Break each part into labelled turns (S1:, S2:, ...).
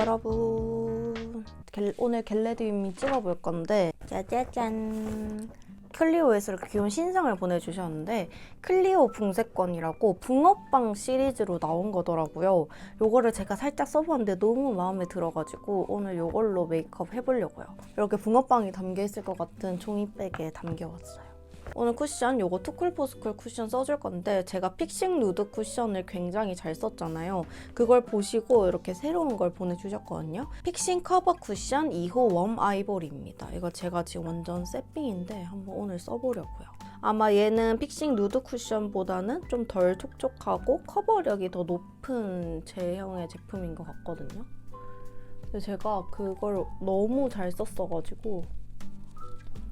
S1: 여러분. 겔- 오늘 겟레디미 찍어볼 건데 짜자잔. 클리오에서 이렇게 귀여운 신상을 보내주셨는데 클리오 붕세권이라고 붕어빵 시리즈로 나온 거더라고요. 요거를 제가 살짝 써봤는데 너무 마음에 들어가지고 오늘 요걸로 메이크업 해보려고요. 이렇게 붕어빵이 담겨있을 것 같은 종이백에 담겨왔어요 오늘 쿠션 요거 투쿨포스쿨 쿠션 써줄 건데 제가 픽싱 누드 쿠션을 굉장히 잘 썼잖아요. 그걸 보시고 이렇게 새로운 걸 보내주셨거든요. 픽싱 커버 쿠션 2호 웜 아이보리입니다. 이거 제가 지금 완전 새삥인데 한번 오늘 써보려고요. 아마 얘는 픽싱 누드 쿠션보다는 좀 덜 촉촉하고 커버력이 더 높은 제형의 제품인 것 같거든요. 근데 제가 그걸 너무 잘 썼어가지고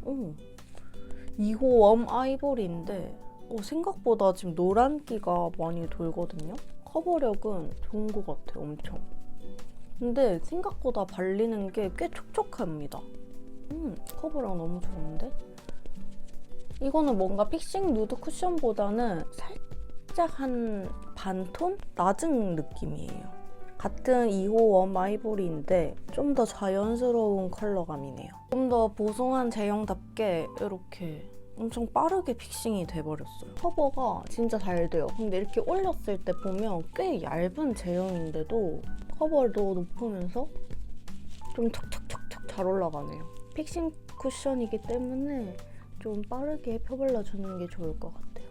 S1: 음. 2호 웜 아이보리인데 어, 생각보다 지금 노란기가 많이 돌거든요. 커버력은 좋은 것 같아요, 엄청. 근데 생각보다 발리는 게 꽤 촉촉합니다. 음, 커버력 너무 좋은데? 이거는 뭔가 픽싱 누드 쿠션보다는 살짝 한 반톤? 낮은 느낌이에요. 같은 2호 웜 아이보리인데 좀 더 자연스러운 컬러감이네요. 좀 더 보송한 제형답게 이렇게 엄청 빠르게 픽싱이 돼버렸어요. 커버가 진짜 잘 돼요. 근데 이렇게 올렸을 때 보면 꽤 얇은 제형인데도 커버도 높으면서 좀 척척척척 잘 올라가네요. 픽싱 쿠션이기 때문에 좀 빠르게 펴발라주는 게 좋을 것 같아요.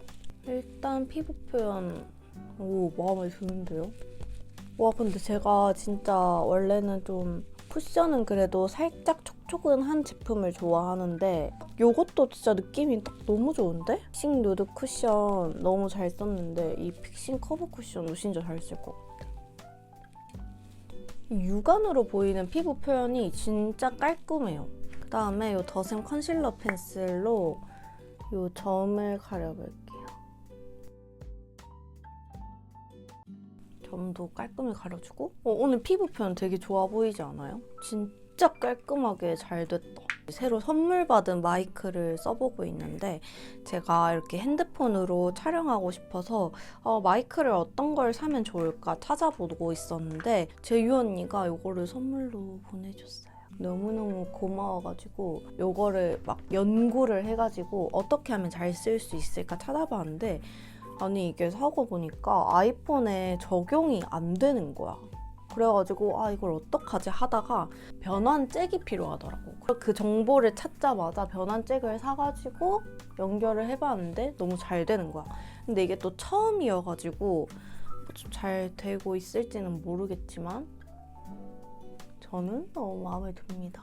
S1: 일단 피부 표현 오 마음에 드는데요? 와 근데 제가 진짜 원래는 좀 쿠션은 그래도 살짝 촉촉은 제품을 좋아하는데 요것도 진짜 느낌이 딱 너무 좋은데? 픽싱 누드 쿠션 너무 잘 썼는데 이 픽싱 커버 쿠션도 진짜 잘 쓸 것 같아. 이 육안으로 보이는 피부 표현이 진짜 깔끔해요. 그 다음에 요 더샘 컨실러 펜슬로 요 점을 가려볼게요. 점도 깔끔히 가려주고 어, 오늘 피부 표현 되게 좋아 보이지 않아요? 진짜 깔끔하게 잘 됐다. 새로 선물 받은 마이크를 써보고 있는데 제가 이렇게 핸드폰으로 촬영하고 싶어서 어, 마이크를 어떤 걸 사면 좋을까 찾아보고 있었는데 제 유 언니가 이거를 선물로 보내줬어요. 너무너무 고마워가지고 요거를 막 연구를 해가지고 어떻게 하면 잘 쓸 수 있을까 찾아봤는데 아니 이게 사고 보니까 아이폰에 적용이 안 되는 거야. 그래가지고 아 이걸 어떡하지 하다가 변환잭이 필요하더라고. 그 정보를 찾자마자 변환잭을 사가지고 연결을 해봤는데 너무 잘 되는 거야. 근데 이게 또 처음이어가지고 좀잘 되고 있을지는 모르겠지만 저는 너무 마음에 듭니다.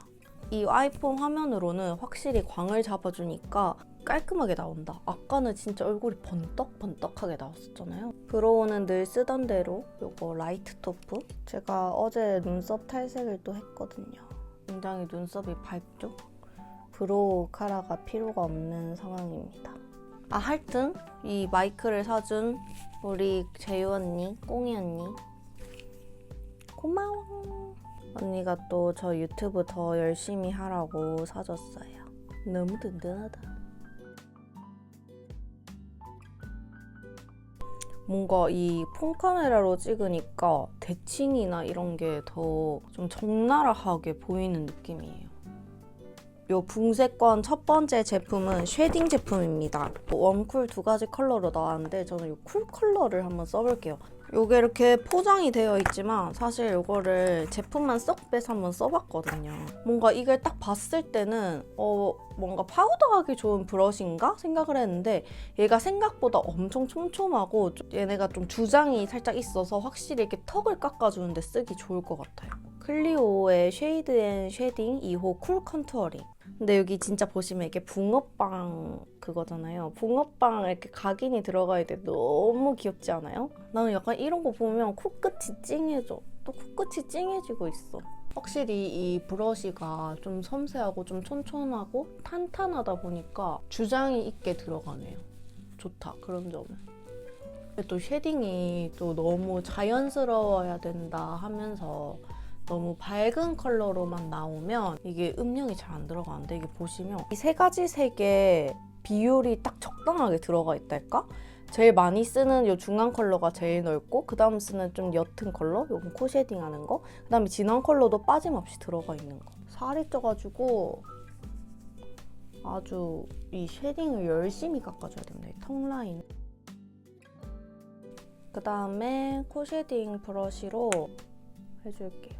S1: 이 아이폰 화면으로는 확실히 광을 잡아주니까 깔끔하게 나온다. 아까는 진짜 얼굴이 번떡번떡하게 나왔었잖아요. 브로우는 늘 쓰던 대로 요거 라이트 토프. 제가 어제 눈썹 탈색을 또 했거든요. 굉장히 눈썹이 밝죠? 브로우 카라가 필요가 없는 상황입니다. 아, 하여튼 이 마이크를 사준 우리 재유 언니, 꽁이 언니 고마워. 언니가 또 저 유튜브 더 열심히 하라고 사줬어요. 너무 든든하다. 뭔가 이 폰카메라로 찍으니까 대칭이나 이런 게 더 좀 적나라하게 보이는 느낌이에요. 요 붕세권 첫 번째 제품은 쉐딩 제품입니다. 웜쿨 두 가지 컬러로 나왔는데 저는 이쿨 컬러를 한번 써볼게요. 요게 이렇게 포장이 되어 있지만 사실 요거를 제품만 쏙 빼서 한번 써봤거든요. 뭔가 이걸 딱 봤을 때는 어 뭔가 파우더하기 좋은 브러쉬인가 생각을 했는데 얘가 생각보다 엄청 촘촘하고 얘네가 좀 주장이 살짝 있어서 확실히 이렇게 턱을 깎아주는데 쓰기 좋을 것 같아요. 클리오의 쉐이드 앤 쉐딩 2호 쿨 컨투어링. 근데 여기 진짜 보시면 이게 붕어빵 그거잖아요. 붕어빵 이렇게 각인이 들어가 있는데 너무 귀엽지 않아요? 나는 약간 이런 거 보면 코끝이 찡해져. 또 코끝이 찡해지고 있어. 확실히 이 브러쉬가 좀 섬세하고 좀 촌촌하고 탄탄하다 보니까 주장이 있게 들어가네요. 좋다. 그런 점은. 또 쉐딩이 또 너무 자연스러워야 된다 하면서 너무 밝은 컬러로만 나오면 이게 음영이 잘 안 들어가는데 이게 보시면 이 세 가지 색의 비율이 딱 적당하게 들어가 있달까? 제일 많이 쓰는 요 중간 컬러가 제일 넓고 그 다음 쓰는 좀 옅은 컬러? 요건 코 쉐딩 하는 거? 그 다음에 진한 컬러도 빠짐없이 들어가 있는 거. 살이 쪄가지고 아주 이 쉐딩을 열심히 깎아줘야 됩니다 이턱 라인. 그 다음에 코 쉐딩 브러쉬로 해줄게요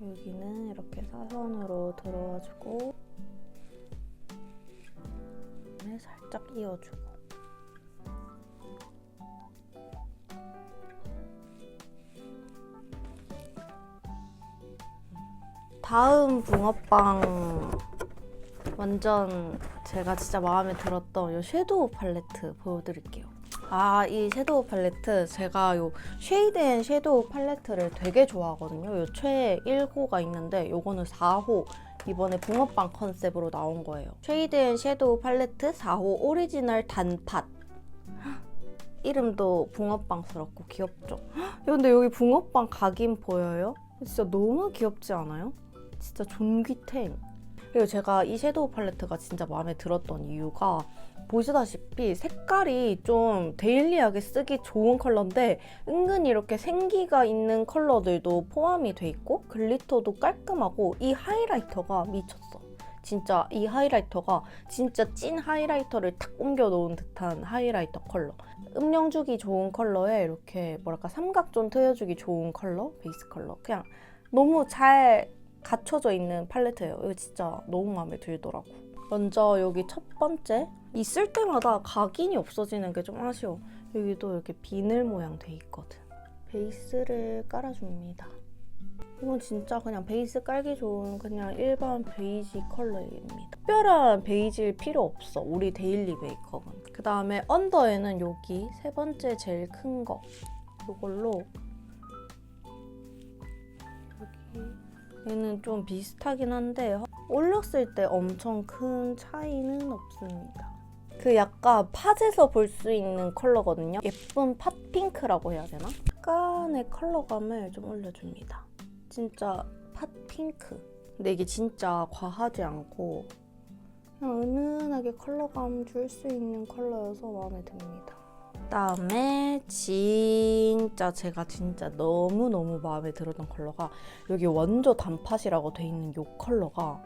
S1: 여기는 이렇게 사선으로 들어와주고 그다음에 살짝 이어주고 다음 붕어빵 완전 제가 진짜 마음에 들었던 이 섀도우 팔레트 보여드릴게요. 아, 이 섀도우 팔레트 제가 요 쉐이드 앤 섀도우 팔레트를 되게 좋아하거든요. 요 최애 1호가 있는데 요거는 4호 이번에 붕어빵 컨셉으로 나온 거예요. 쉐이드 앤 섀도우 팔레트 4호 오리지널 단팥. 이름도 붕어빵스럽고 귀엽죠? 근데 여기 붕어빵 각인 보여요? 진짜 너무 귀엽지 않아요? 진짜 존귀템. 그리고 제가 이 섀도우 팔레트가 진짜 마음에 들었던 이유가 보시다시피 색깔이 좀 데일리하게 쓰기 좋은 컬러인데 은근히 이렇게 생기가 있는 컬러들도 포함이 돼 있고 글리터도 깔끔하고 이 하이라이터가 미쳤어. 진짜 이 하이라이터가 진짜 찐 하이라이터를 탁 옮겨 놓은 듯한 하이라이터 컬러. 음영 주기 좋은 컬러에 이렇게 뭐랄까 삼각존 트여주기 좋은 컬러, 베이스 컬러. 그냥 너무 잘 갖춰져 있는 팔레트예요. 이거 진짜 너무 마음에 들더라고. 먼저 여기 첫 번째 있을 때마다 각인이 없어지는 게 좀 아쉬워. 여기도 이렇게 비늘 모양 돼 있거든. 베이스를 깔아줍니다. 이건 진짜 그냥 베이스 깔기 좋은 그냥 일반 베이지 컬러입니다. 특별한 베이지일 필요 없어. 우리 데일리 메이크업은. 그 다음에 언더에는 여기 세 번째 제일 큰 거. 이걸로 얘는 좀 비슷하긴 한데 올렸을 때 엄청 큰 차이는 없습니다. 그 약간 팥에서 볼 수 있는 컬러거든요. 예쁜 팥핑크라고 해야 되나? 약간의 컬러감을 좀 올려줍니다. 진짜 팥핑크. 근데 이게 진짜 과하지 않고 그냥 은은하게 컬러감 줄 수 있는 컬러여서 마음에 듭니다. 그다음에 진짜 제가 진짜 너무너무 마음에 들었던 컬러가 여기 원조 단팥이라고 돼 있는 이 컬러가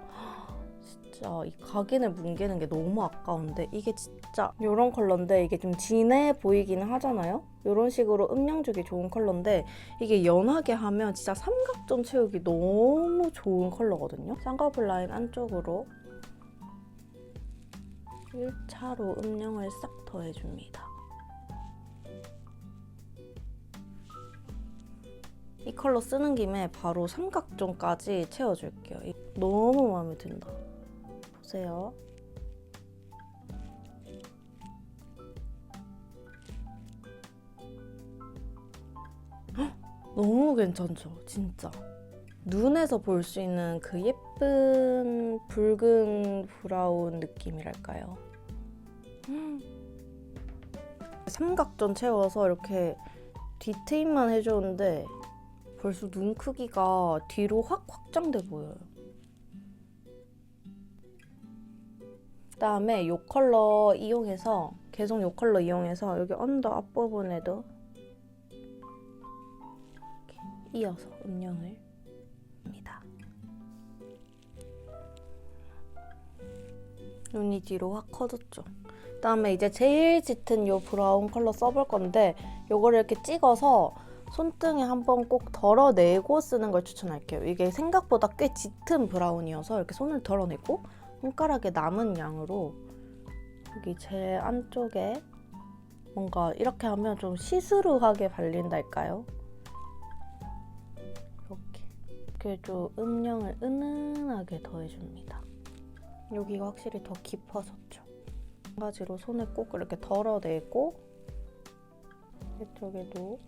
S1: 진짜 이 각인을 뭉개는 게 너무 아까운데 이게 진짜 이런 컬러인데 이게 좀 진해 보이기는 하잖아요? 이런 식으로 음영 주기 좋은 컬러인데 이게 연하게 하면 진짜 삼각존 채우기 너무 좋은 컬러거든요? 쌍꺼풀 라인 안쪽으로 1차로 음영을 싹 더해줍니다. 이 컬러 쓰는 김에 바로 삼각존까지 채워줄게요. 이- 너무 마음에 든다. 보세요. 헉, 너무 괜찮죠? 진짜. 눈에서 볼 수 있는 그 예쁜 붉은 브라운 느낌이랄까요? 음. 삼각존 채워서 이렇게 뒤트임만 해줬는데 벌써 눈 크기가 뒤로 확 확장돼 보여요. 그다음에 이 컬러 이용해서 계속 이 컬러 이용해서 여기 언더 앞부분에도 이렇게 이어서 음영을 합니다. 눈이 뒤로 확 커졌죠. 그다음에 이제 제일 짙은 이 브라운 컬러 써볼 건데 이거를 이렇게 찍어서 손등에 한번 꼭 덜어내고 쓰는 걸 추천할게요. 이게 생각보다 꽤 짙은 브라운이어서 이렇게 손을 덜어내고 손가락에 남은 양으로 여기 제 안쪽에 뭔가 이렇게 하면 좀 시스루하게 발린달까요? 이렇게 이렇게 좀 음영을 은은하게 더해줍니다. 여기가 확실히 더 깊어졌죠. 마찬가지로 손을 꼭 이렇게 덜어내고 이쪽에도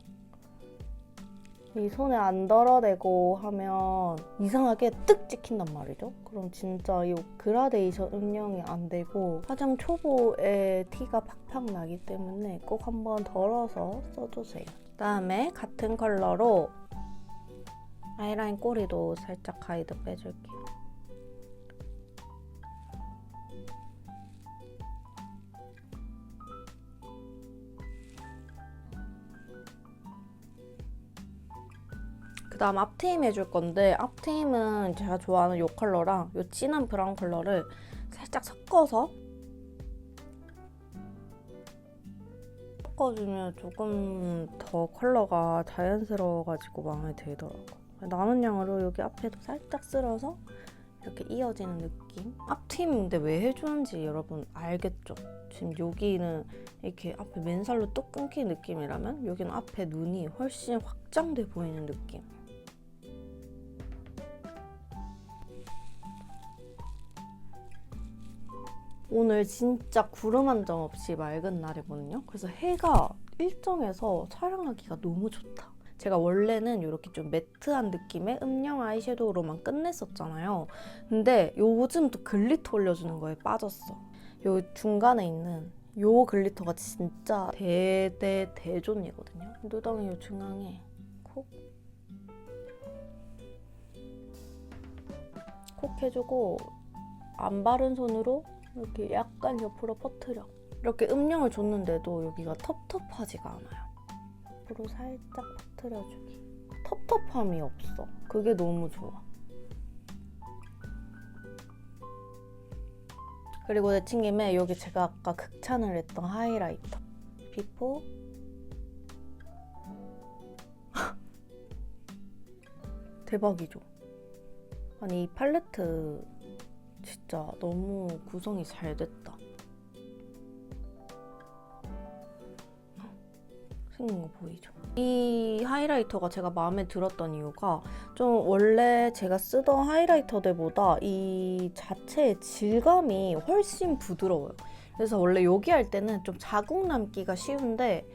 S1: 이 손에 안 덜어내고 하면 이상하게 뜩 찍힌단 말이죠. 그럼 진짜 이 그라데이션 음영이 안 되고 화장 초보의 티가 팍팍 나기 때문에 꼭 한번 덜어서 써주세요. 그다음에 같은 컬러로 아이라인 꼬리도 살짝 가이드 빼줄게요. 다음 앞트임 해줄 건데 앞트임은 제가 좋아하는 이 컬러랑 이 진한 브라운 컬러를 살짝 섞어서 섞어주면 조금 더 컬러가 자연스러워가지고 마음에 들더라고. 남은 양으로 여기 앞에도 살짝 쓸어서 이렇게 이어지는 느낌. 앞트임인데 왜 해주는지 여러분 알겠죠? 지금 여기는 이렇게 앞에 맨살로 뚝 끊긴 느낌이라면 여기는 앞에 눈이 훨씬 확장돼 보이는 느낌. 오늘 진짜 구름 한 점 없이 맑은 날이거든요. 그래서 해가 일정해서 촬영하기가 너무 좋다. 제가 원래는 이렇게 좀 매트한 느낌의 음영 아이섀도우로만 끝냈었잖아요. 근데 요즘 또 글리터 올려주는 거에 빠졌어. 요 중간에 있는 요 글리터가 진짜 대대 대존이거든요. 누덩이 요 중앙에 콕. 콕 해주고 안 바른 손으로 이렇게 약간 옆으로 퍼트려. 이렇게 음영을 줬는데도 여기가 텁텁하지가 않아요. 옆으로 살짝 퍼트려주기. 텁텁함이 없어. 그게 너무 좋아. 그리고 내친김에 여기 제가 아까 극찬을 했던 하이라이터. 비포. 대박이죠? 아니 이 팔레트 진짜 너무 구성이 잘 됐다. 생긴 거 보이죠? 이 하이라이터가 제가 마음에 들었던 이유가 좀 원래 제가 쓰던 하이라이터들보다 이 자체의 질감이 훨씬 부드러워요. 그래서 원래 여기 할 때는 좀 자국 남기가 쉬운데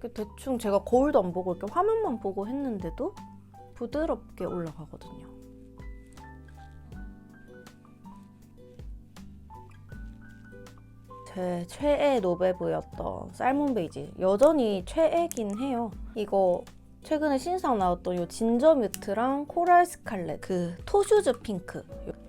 S1: 그 대충 제가 거울도 안 보고 이렇게 화면만 보고 했는데도 부드럽게 올라가거든요. 제 최애 노베브였던 삶은 베이지 여전히 최애긴 해요. 이거 최근에 신상 나왔던 요 진저 뮤트랑 코랄 스칼렛 그 토슈즈 핑크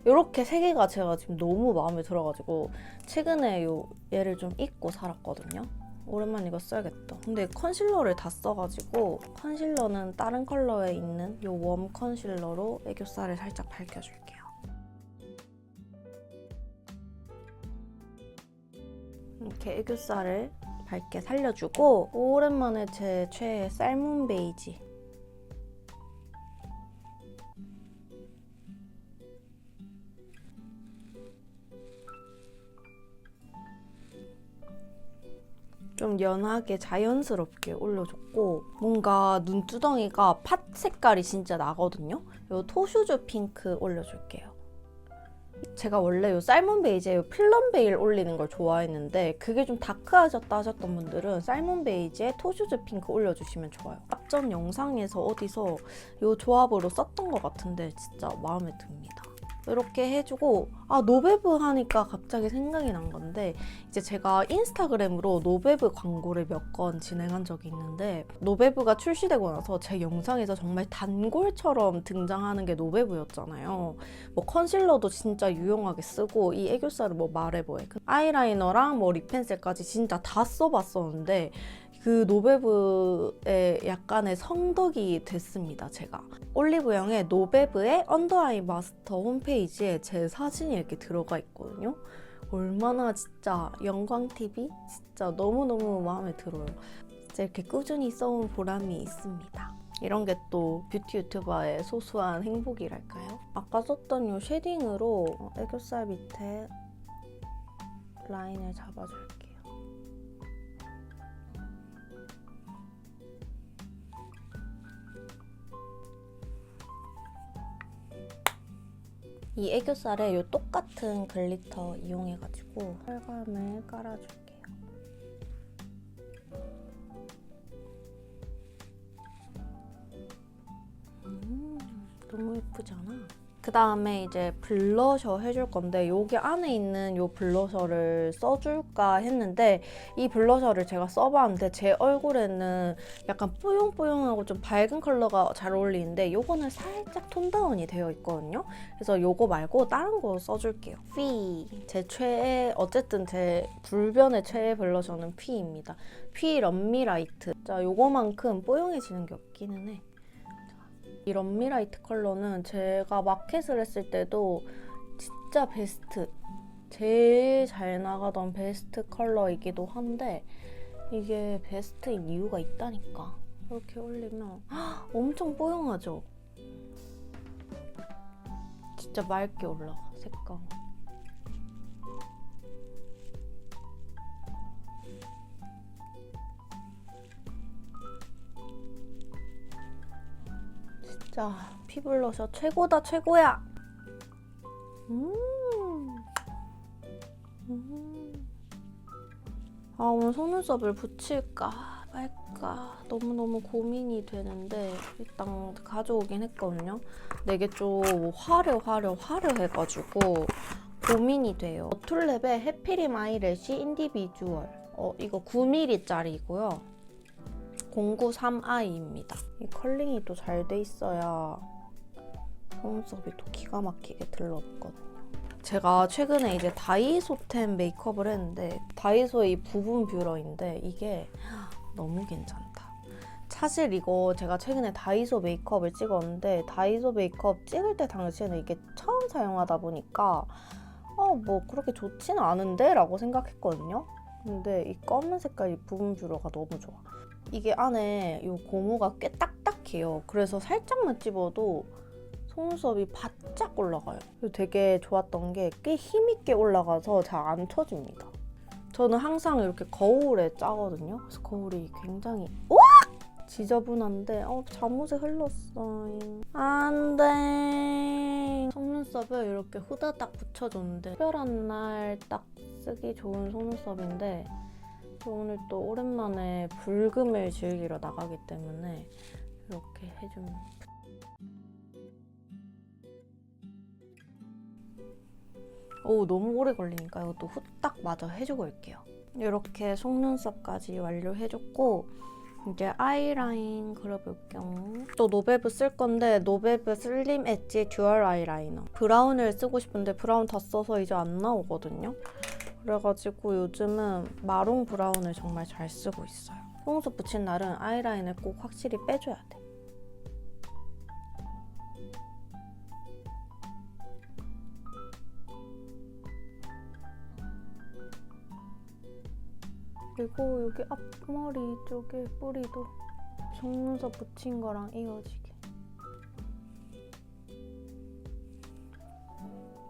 S1: 요렇게 세 개가 제가 지금 너무 마음에 들어가지고 최근에 요 얘를 좀 입고 살았거든요. 오랜만에 이거 써야겠다. 근데 컨실러를 다 써가지고 컨실러는 다른 컬러에 있는 요 웜 컨실러로 애교살을 살짝 밝혀줄게요. 이렇게 애교살을 밝게 살려주고 오랜만에 제 최애 삶은 베이지 좀 연하게 자연스럽게 올려줬고 뭔가 눈두덩이가 팥 색깔이 진짜 나거든요. 이 토슈즈 핑크 올려줄게요. 제가 원래 이 삶은 베이지에 이 필름 베일 올리는 걸 좋아했는데 그게 좀 다크해졌다 하셨던 분들은 삶은 베이지에 토슈즈 핑크 올려주시면 좋아요. 앞전 영상에서 어디서 이 조합으로 썼던 것 같은데 진짜 마음에 듭니다. 이렇게 해주고 아 노베브 하니까 갑자기 생각이 난 건데 이제 제가 인스타그램으로 노베브 광고를 몇 건 진행한 적이 있는데 노베브가 출시되고 나서 제 영상에서 정말 단골처럼 등장하는 게 노베브였잖아요. 뭐 컨실러도 진짜 유용하게 쓰고 이 애교살을 뭐 말해보해 그 아이라이너랑 뭐 립펜슬까지 진짜 다 써봤었는데 그 노베브의 약간의 성덕이 됐습니다, 제가. 올리브영의 노베브의 언더아이 마스터 홈페이지에 제 사진이 이렇게 들어가 있거든요. 얼마나 진짜 영광TV? 진짜 너무너무 마음에 들어요. 진짜 이렇게 꾸준히 써온 보람이 있습니다. 이런 게 또 뷰티 유튜버의 소소한 행복이랄까요? 아까 썼던 이 쉐딩으로 애교살 밑에 라인을 잡아줄게요. 이 애교살에 이 똑같은 글리터 이용해가지고 펄감을 깔아줄게요. 음, 너무 예쁘지 않아? 그 다음에 이제 블러셔 해줄 건데 여기 안에 있는 이 블러셔를 써줄까 했는데 이 블러셔를 제가 써봤는데 제 얼굴에는 약간 뽀용뽀용하고 좀 밝은 컬러가 잘 어울리는데 이거는 살짝 톤다운이 되어 있거든요. 그래서 이거 말고 다른 거 써줄게요. 피! 제 최애, 어쨌든 제 불변의 최애 블러셔는 피입니다. 피 럼미라이트. 자, 요거만큼 뽀용해지는 게 없기는 해. 이 럼미라이트 컬러는 제가 마켓을 했을 때도 진짜 베스트 제일 잘 나가던 베스트 컬러이기도 한데 이게 베스트인 이유가 있다니까 이렇게 올리면 헉, 엄청 뽀용하죠? 진짜 맑게 올라가 색감 진짜 피블러셔 최고다 최고야. 음. 음. 아 오늘 속눈썹을 붙일까 말까 너무너무 고민이 되는데 일단 가져오긴 했거든요. 이게 좀 화려 화려 화려해가지고 고민이 돼요. 툴랩의 해피림 아이래쉬 인디비주얼. 어 이거 9mm짜리고요 093i입니다 이 컬링이 또 잘 돼 있어야 속눈썹이 또 기가 막히게 들러붙거든요 제가 최근에 이제 다이소템 메이크업을 했는데 다이소의 이 부분 뷰러인데 이게 너무 괜찮다. 사실 이거 제가 최근에 다이소 메이크업을 찍었는데 다이소 메이크업 찍을 때 당시에는 이게 처음 사용하다 보니까 어 뭐 그렇게 좋지는 않은데 라고 생각했거든요. 근데 이 검은 색깔 이 부분 뷰러가 너무 좋아. 이게 안에 이 고무가 꽤 딱딱해요. 그래서 살짝만 찝어도 속눈썹이 바짝 올라가요. 되게 좋았던 게 꽤 힘있게 올라가서 잘안 쳐집니다. 저는 항상 이렇게 거울에 짜거든요. 그래서 거울이 굉장히 와! 지저분한데 어 잠옷에 흘렀어요. 안 돼. 속눈썹을 이렇게 후다닥 붙여줬는데 특별한 날 딱 쓰기 좋은 속눈썹인데 또 오늘 또 오랜만에 불금을 즐기러 나가기 때문에 이렇게 해주면 오 너무 오래 걸리니까 이것도 후딱 마저 해주고 올게요. 이렇게 속눈썹까지 완료해줬고 이제 아이라인 그려볼게요. 또 노베브 쓸 건데 노베브 슬림 엣지 듀얼 아이라이너. 브라운을 쓰고 싶은데 브라운 다 써서 이제 안 나오거든요. 그래가지고 요즘은 마롱 브라운을 정말 잘 쓰고 있어요. 속눈썹 붙인 날은 아이라인을 꼭 확실히 빼줘야 돼. 그리고 여기 앞머리 쪽에 뿌리도 속눈썹 붙인 거랑 이어지게.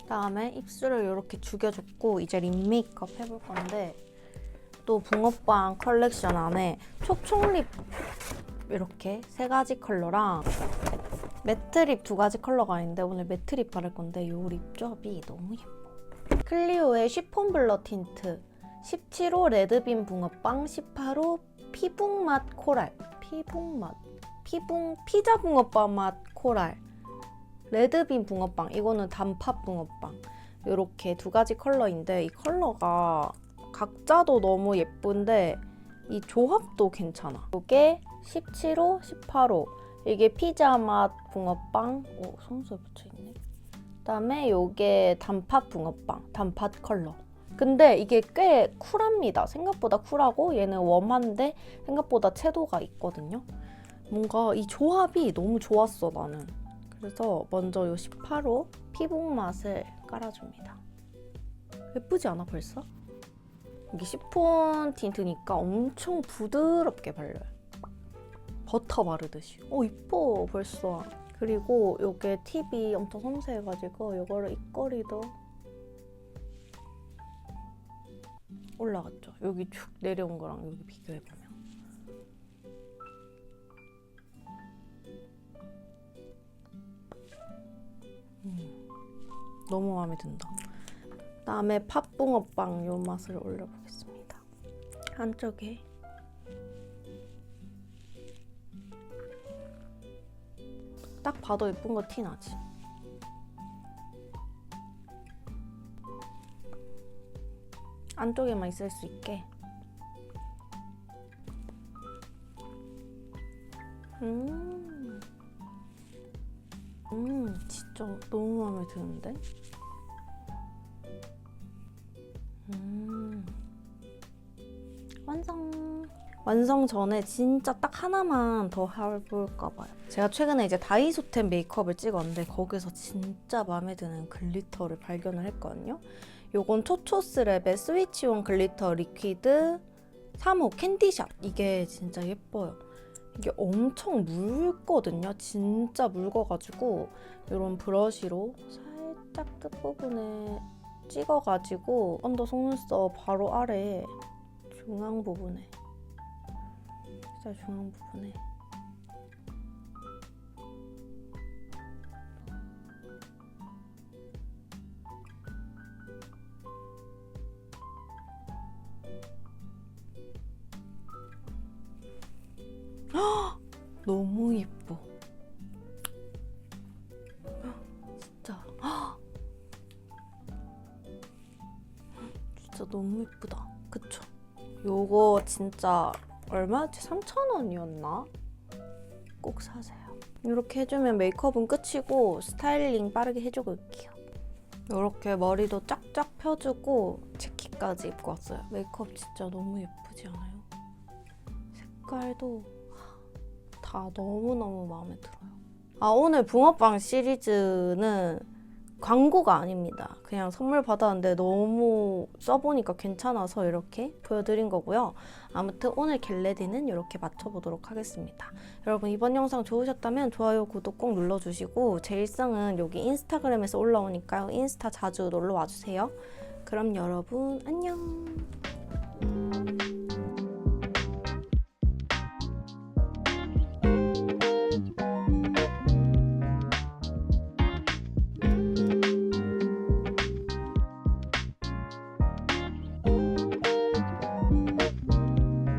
S1: 그다음에 입술을 이렇게 죽여줬고 이제 립 메이크업 해볼 건데 또 붕어빵 컬렉션 안에 촉촉립 이렇게 세 가지 컬러랑 매트립 두 가지 컬러가 있는데 오늘 매트립 바를 건데 이 립 조합이 너무 예뻐. 클리오의 쉬폰 블러 틴트 17호 레드빔 붕어빵, 18호 피붕 맛 코랄. 피붕 맛. 피붕 피자 붕어빵 맛 코랄. 레드빔 붕어빵. 이거는 단팥 붕어빵. 이렇게 두 가지 컬러인데 이 컬러가 각자도 너무 예쁜데 이 조합도 괜찮아. 이게 17호, 18호. 이게 피자 맛 붕어빵. 오, 속눈썹 붙여 있네. 그다음에 요게 단팥 붕어빵. 단팥 컬러. 근데 이게 꽤 쿨합니다. 생각보다 쿨하고 얘는 웜한데 생각보다 채도가 있거든요. 뭔가 이 조합이 너무 좋았어 나는. 그래서 먼저 이 18호 피복 맛을 깔아줍니다. 예쁘지 않아 벌써? 이게 시폰 틴트니까 엄청 부드럽게 발려요. 버터 바르듯이. 어 이뻐 벌써. 그리고 이게 팁이 엄청 섬세해가지고 이거를 입꼬리도 올라갔죠. 여기 쭉 내려온 거랑 여기 비교해 보면. 음, 너무 마음에 든다. 다음에 팥붕어빵 요 맛을 올려보겠습니다. 한쪽에 딱 봐도 예쁜 거 티 나지? 안쪽에만 있을 수 있게. 음, 음, 진짜 너무 마음에 드는데? 음, 완성! 완성 전에 진짜 딱 하나만 더 해볼까 봐요. 제가 최근에 이제 다이소템 메이크업을 찍었는데 거기서 진짜 마음에 드는 글리터를 발견을 했거든요. 요건 초초스랩의 스위치온 글리터 리퀴드 3호 캔디샵. 이게 진짜 예뻐요. 이게 엄청 묽거든요. 진짜 묽어가지고 이런 브러쉬로 살짝 끝부분에 찍어가지고 언더 속눈썹 바로 아래 중앙 부분에 진짜 중앙 부분에 헉! 너무 예뻐 진짜 헉! 진짜 너무 예쁘다 그쵸? 요거 진짜 얼마였지? 3,000원이었나? 꼭 사세요. 이렇게 해주면 메이크업은 끝이고 스타일링 빠르게 해주고 올게요. 이렇게 머리도 쫙쫙 펴주고 재킷까지 입고 왔어요. 메이크업 진짜 너무 예쁘지 않아요? 색깔도 다 너무너무 마음에 들어요. 아 오늘 붕어빵 시리즈는 광고가 아닙니다. 그냥 선물 받았는데 너무 써보니까 괜찮아서 이렇게 보여드린 거고요. 아무튼 오늘 겟레디는 이렇게 맞춰보도록 하겠습니다. 여러분 이번 영상 좋으셨다면 좋아요, 구독 꼭 눌러주시고 제 일상은 여기 인스타그램에서 올라오니까요. 인스타 자주 놀러 와주세요. 그럼 여러분 안녕.